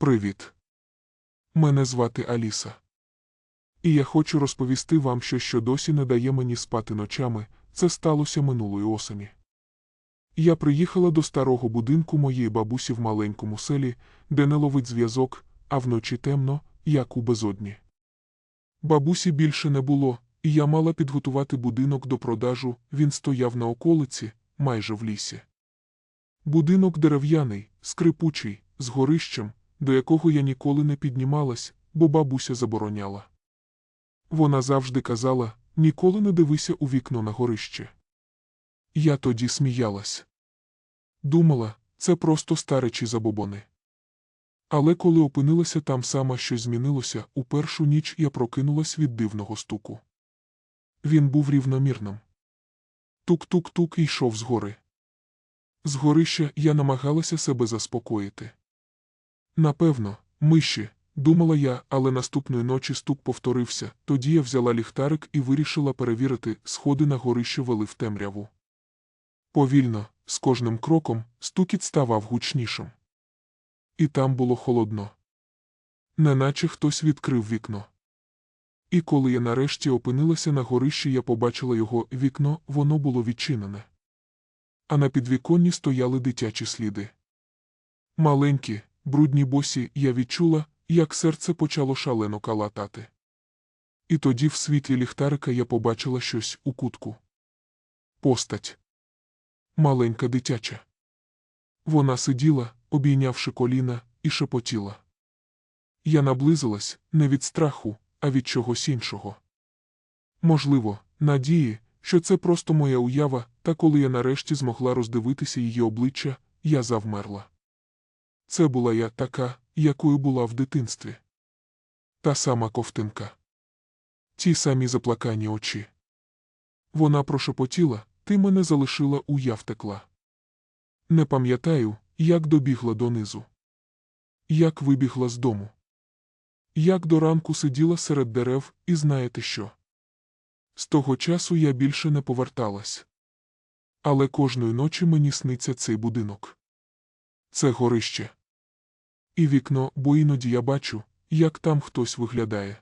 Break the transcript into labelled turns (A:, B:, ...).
A: Привіт. Мене звати Аліса. І я хочу розповісти вам щось, що досі не дає мені спати ночами. Це сталося минулої осені. Я приїхала до старого будинку моєї бабусі в маленькому селі, де не ловить зв'язок, а вночі темно, як у безодні. Бабусі більше не було, і я мала підготувати будинок до продажу, він стояв на околиці, майже в лісі. Будинок дерев'яний, скрипучий, з горищем, до якого я ніколи не піднімалась, бо бабуся забороняла. Вона завжди казала ніколи не дивися у вікно на горище. Я тоді сміялась. Думала, це просто старечі забобони. Але коли опинилася там сама щось змінилося, у першу ніч я прокинулась від дивного стуку. Він був рівномірним. Тук-тук-тук йшов згори. З горища я намагалася себе заспокоїти. Напевно, миші, думала я, але наступної ночі стук повторився. Тоді я взяла ліхтарик і вирішила перевірити, сходи на горище вели в темряву. Повільно, з кожним кроком, стукіт ставав гучнішим. І там було холодно. Неначе хтось відкрив вікно. І коли я нарешті опинилася на горищі, я побачила його вікно, воно було відчинене. А на підвіконні стояли дитячі сліди. Маленькі, брудні босі, я відчула, як серце почало шалено калатати. І тоді в світлі ліхтарика я побачила щось у кутку. Постать. Маленька дитяча. Вона сиділа, обійнявши коліна, і шепотіла. Я наблизилась не від страху, а від чогось іншого. Можливо, надії, що це просто моя уява, та коли я нарешті змогла роздивитися її обличчя, я завмерла. Це була я така, якою була в дитинстві. Та сама ковтинка. Ті самі заплакані очі. Вона прошепотіла, ти мене залишила у я втекла. Не пам'ятаю, як добігла донизу. Як вибігла з дому. Як до ранку сиділа серед дерев, і знаєте що? З того часу я більше не поверталась. Але кожної ночі мені сниться цей будинок. Це горище. І вікно, бо іноді я бачу, як там хтось виглядає.